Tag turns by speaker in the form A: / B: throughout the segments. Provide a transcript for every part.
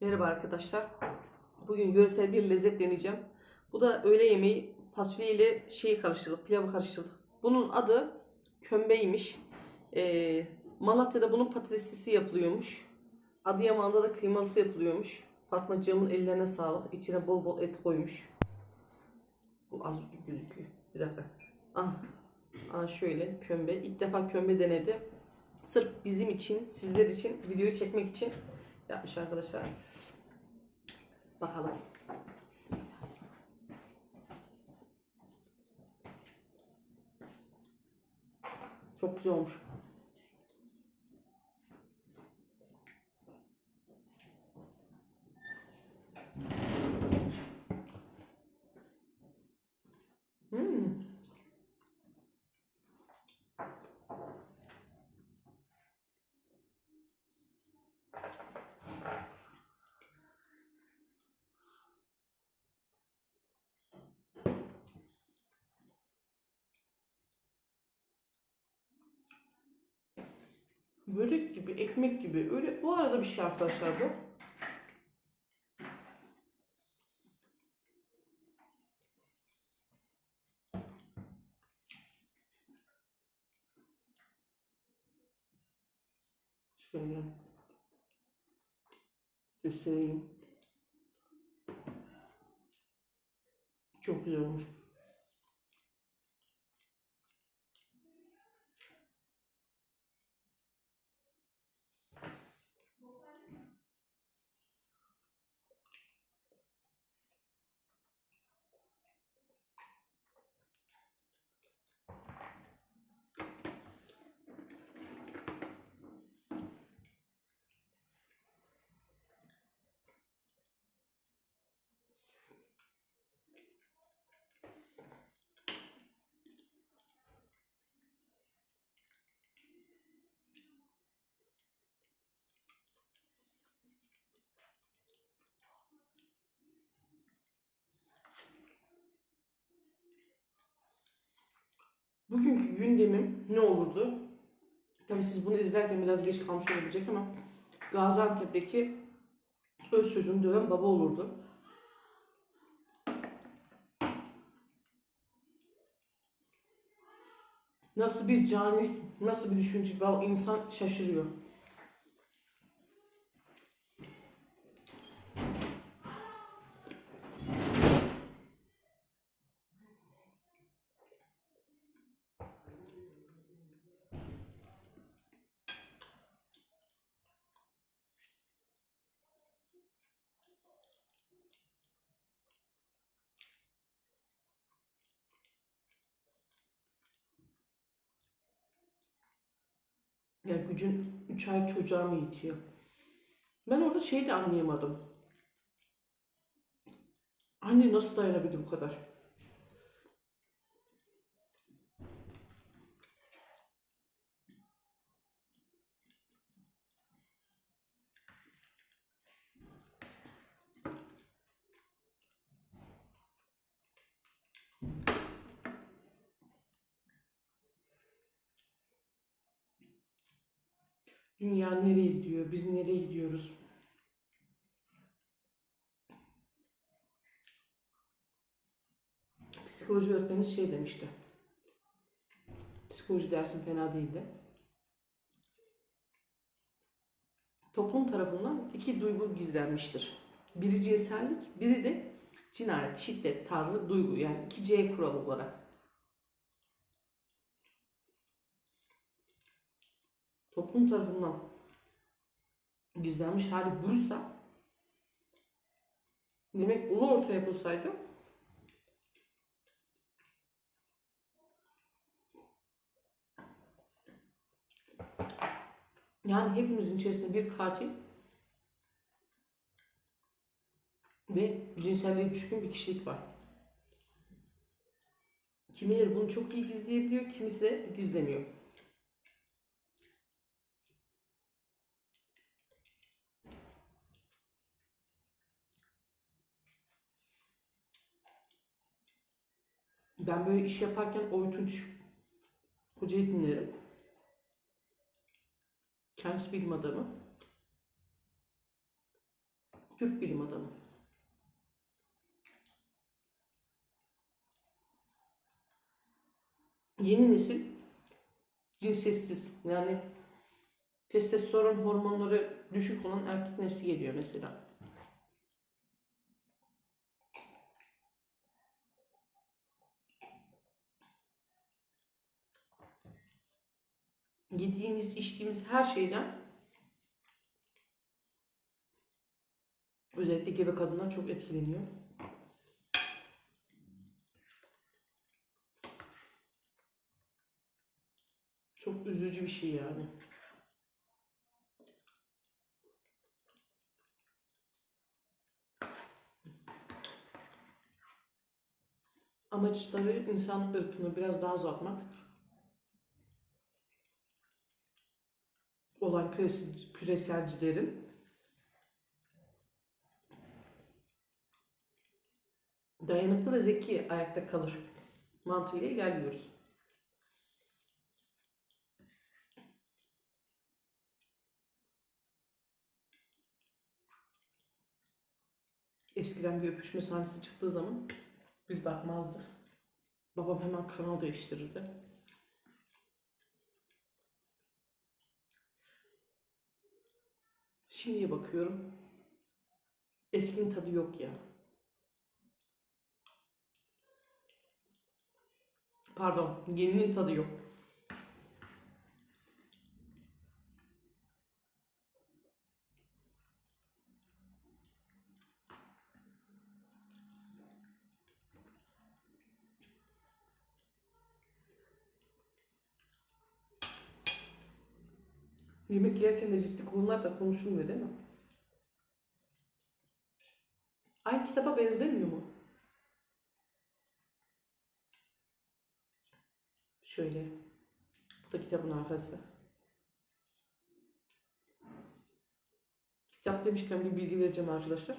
A: Merhaba arkadaşlar. Bugün görsel bir lezzet deneyeceğim. Bu da öğle yemeği fasulye ile şeyi karıştırdık, pilavı karıştırdık. Bunun adı kömbeymiş. Ee, Malatya'da bunun patateslisi yapılıyormuş. Adıyaman'da da kıymalısı yapılıyormuş. Fatmacığımın ellerine sağlık. İçine bol bol et koymuş. Bu az gözüküyor. Bir dakika. Ah, ah şöyle kömbe. İlk defa kömbe denedi. Sırf bizim için, sizler için, videoyu çekmek için yapmış arkadaşlar. Bakalım. Çok güzel olmuş. Hmm. Börek gibi, ekmek gibi. Öyle bu arada bir şey arkadaşlar bu. Şöyle göstereyim. Çok güzel olmuş. Bugünkü gündemim ne olurdu? Tabii siz bunu izlerken biraz geç kalmış olabilecek ama Gaziantep'teki öz çocuğunu döven baba olurdu. Nasıl bir cani, nasıl bir düşünce insan şaşırıyor. Ya gücün 3 ay çocuğa mı yetiyor? Ben orada şey de anlayamadım. Anne nasıl dayanabildi bu kadar? Dünya nereye gidiyor? Biz nereye gidiyoruz? Psikoloji öğretmenimiz şey demişti. Psikoloji dersin fena değildi. Toplum tarafından iki duygu gizlenmiştir. Biri cinsellik, biri de cinayet, şiddet tarzı duygu. Yani 2C kuralı olarak. Toplum tarafından gizlenmiş hali buysa demek ulu orta yapılsaydı yani hepimizin içerisinde bir katil ve cinselliğe düşkün bir kişilik var. Kimileri bunu çok iyi gizleyebiliyor, kimisi de gizlemiyor. Ben böyle iş yaparken Oytunç Hoca'yı dinlerim. Kendisi bilim adamı. Türk bilim adamı. Yeni nesil cinsiyetsiz yani testosteron hormonları düşük olan erkek nesli geliyor mesela. Yediğimiz, içtiğimiz her şeyden özellikle gebe kadınlar çok etkileniyor. Çok üzücü bir şey yani. Amaç tabii insan ırkını biraz daha azaltmak. Olan küreselcilerin dayanıklı ve zeki ayakta kalır mantığıyla ilerliyoruz. Eskiden bir öpüşme sahnesi çıktığı zaman biz bakmazdık. Babam hemen kanal değiştirirdi. Şimdiye bakıyorum. Eskinin tadı yok ya. Pardon, yeninin tadı yok. Yemek yerken de ciddi konular da konuşulmuyor değil mi? Ay kitaba benzemiyor mu? Şöyle. Bu da kitabın arkası. Kitap demişken bir bilgi vereceğim arkadaşlar.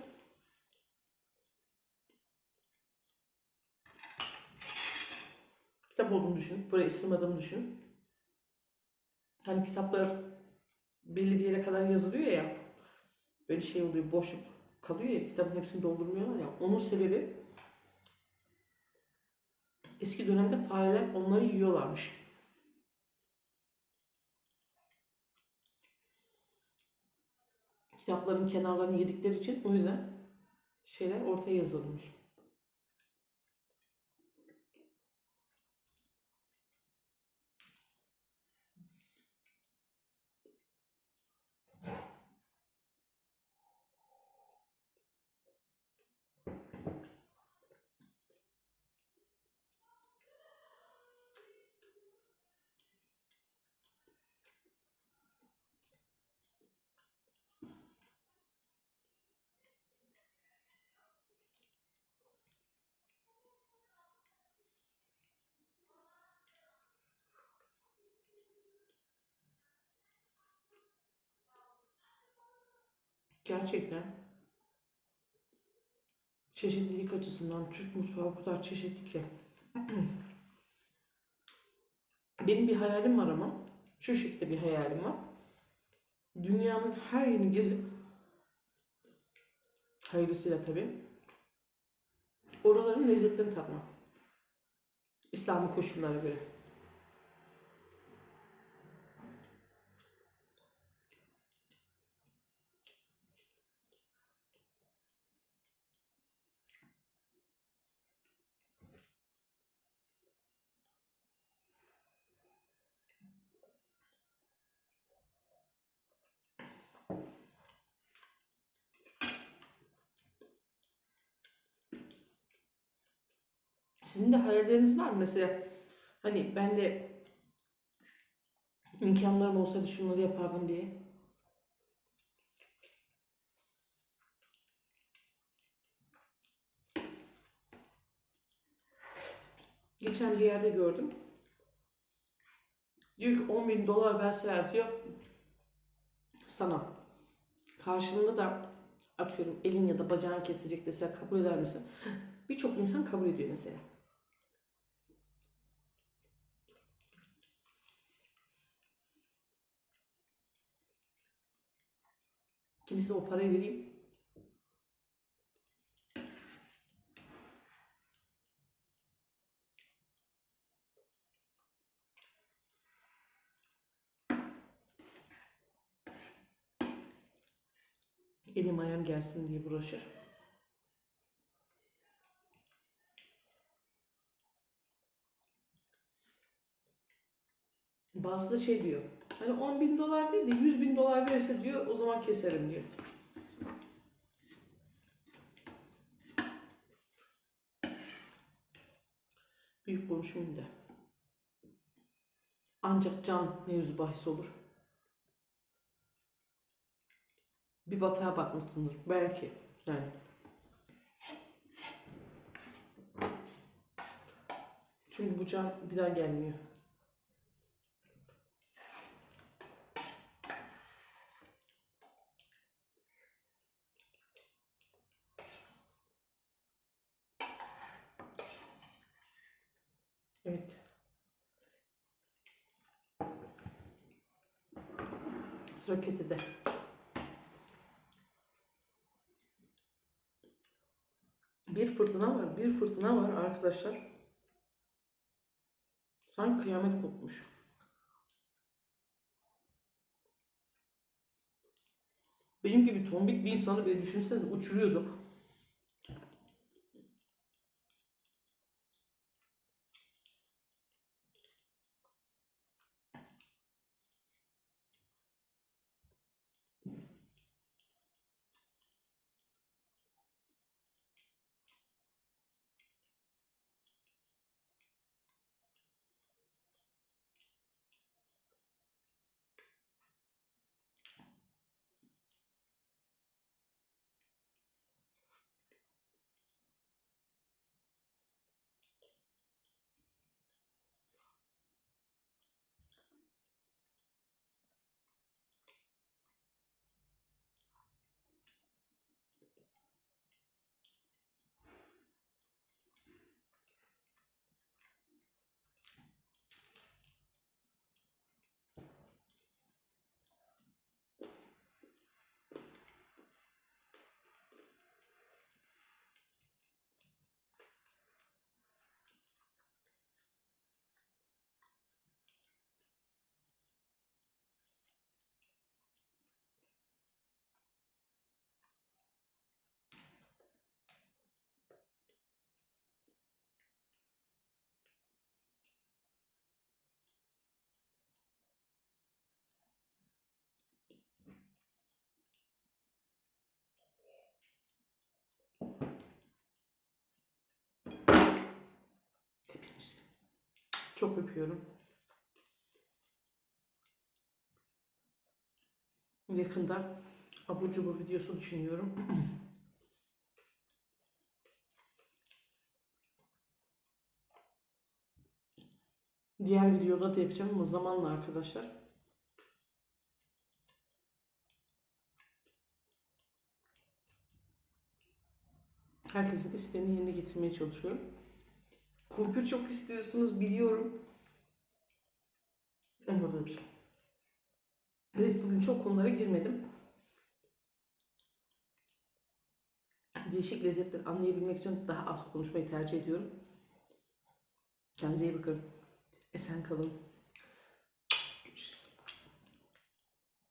A: Kitap olduğunu düşünün. Buraya ısırmadığımı düşünün. Hani kitaplar belli bir yere kadar yazılıyor ya. Böyle şey oluyor, boşluk kalıyor ya. Kitabın hepsini doldurmuyorlar ya. Onun sebebi eski dönemde fareler onları yiyorlarmış. Kitapların kenarlarını yedikleri için o yüzden şeyler ortaya yazılmış. Gerçekten çeşitlilik açısından Türk mutfağı bu kadar çeşitli ki. Benim bir hayalim var ama şu şekilde bir hayalim var. Dünyanın her yerini gezip hayırlısıyla tabii oraların lezzetlerini tatmak. İslami koşullara göre. Sizin de hayalleriniz var mı? Mesela hani ben de imkanlarım olsaydı şunları yapardım diye. Geçen bir yerde gördüm. Diyor ki 10 bin dolar verseler diyor sana. Karşılığında da atıyorum elin ya da bacağın kesecek deseler kabul eder misin? Birçok insan kabul ediyor mesela. Kimisine o parayı vereyim. Elim ayağım gelsin diye uğraşır. Bazısı şey diyor. Hani 10 bin dolar değil de 100 bin dolar verirse diyor o zaman keserim diyor. Büyük konuşmayayım da. Ancak can mevzu bahis olur. Bir batağa batmışsındır. Belki. Yani. Çünkü bu can bir daha gelmiyor. Evet. Sıra ketede. Bir fırtına var, bir fırtına var arkadaşlar. Sanki kıyamet kopmuş. Benim gibi tombik bir insanı bile düşünsenize uçuruyordu. Çok öpüyorum. Yakında abur cubur videosu düşünüyorum. Diğer videoda da yapacağım ama zamanla arkadaşlar. Herkesin isteğini yerine getirmeye çalışıyorum. Kumpir çok istiyorsunuz biliyorum. Anladığım şey. Evet bugün çok konulara girmedim. Değişik lezzetleri anlayabilmek için daha az konuşmayı tercih ediyorum. Kendinize iyi bakın. Esen kalın.